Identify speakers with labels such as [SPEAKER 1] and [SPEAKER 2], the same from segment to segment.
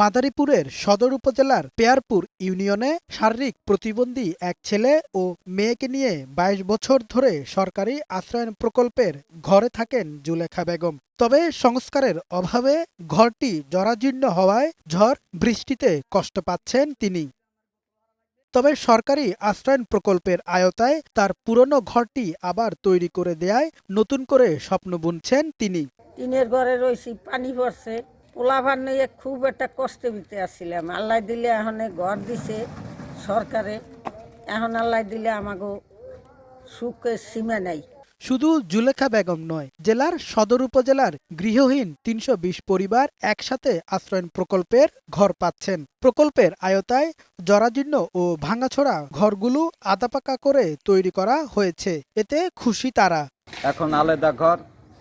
[SPEAKER 1] মাদারীপুরের সদর উপজেলার পেয়ারপুর ইউনিয়নে শারীরিক প্রতিবন্ধী এক ছেলে ও মেয়েকে নিয়ে ২২ বছর ধরে সরকারি আশ্রয়ন প্রকল্পের ঘরে থাকেন জুলেখা বেগম। তবে সংস্কারের অভাবে ঘরটি জরাজীর্ণ হওয়ায় ঝড় বৃষ্টিতে কষ্ট পাচ্ছেন তিনি। তবে সরকারি আশ্রয়ন প্রকল্পের আয়তায় তার পুরনো ঘরটি আবার তৈরি করে দেয়ায় নতুন করে স্বপ্ন বুনছেন তিনি।
[SPEAKER 2] টিনের ঘরে রয়েছি, পানি পড়ছে পোলাভার নিয়ে খুব একটা কষ্টে বিতে আসছিলাম। আল্লাহ দিলে এখন ঘর দিছে সরকারে। এখন আল্লাহ দিলে আমাকে সুখের সীমা নাই।
[SPEAKER 1] শুধু জুলেখা বেগম নয় জেলার সদর উপজেলার গৃহহীন তিনশো বিশ পরিবার একসাথে আশ্রয়ন প্রকল্পের ঘর পাচ্ছেন। প্রকল্পের আয়তায় জরাজীর্ণ ও ভাঙাছোড়া ঘরগুলো আদাপাকা করে তৈরি করা হয়েছে। এতে খুশি তারা।
[SPEAKER 3] এখন আলাদা ঘর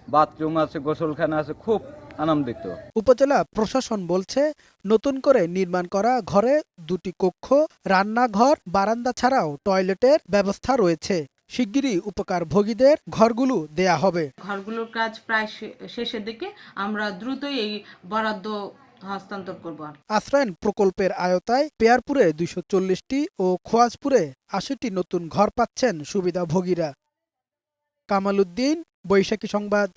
[SPEAKER 3] বাথরুম আছে গোসলখানা আছে খুব আনন্দিত
[SPEAKER 1] উপজেলা প্রশাসন বলছে নতুন করে নির্মাণ করা ঘরে দুটি কক্ষ রান্নাঘর বারান্দা ছাড়াও টয়লেটের ব্যবস্থা রয়েছে। শিগগিরই উপকার ভোগীদের ঘরগুলো দেয়া হবে।
[SPEAKER 4] ঘরগুলোর কাজ প্রায় শেষের দিকে আমরা দ্রুতই এই বরাদ্দ হস্তান্তর করব
[SPEAKER 1] আশ্রয়ন প্রকল্পের আয়তায় পেয়ারপুরে দুইশো চল্লিশটি ও খোয়াজপুরে আশিটি নতুন ঘর পাচ্ছেন সুবিধাভোগীরা। কামাল উদ্দিন বৈশাখী সংবাদ।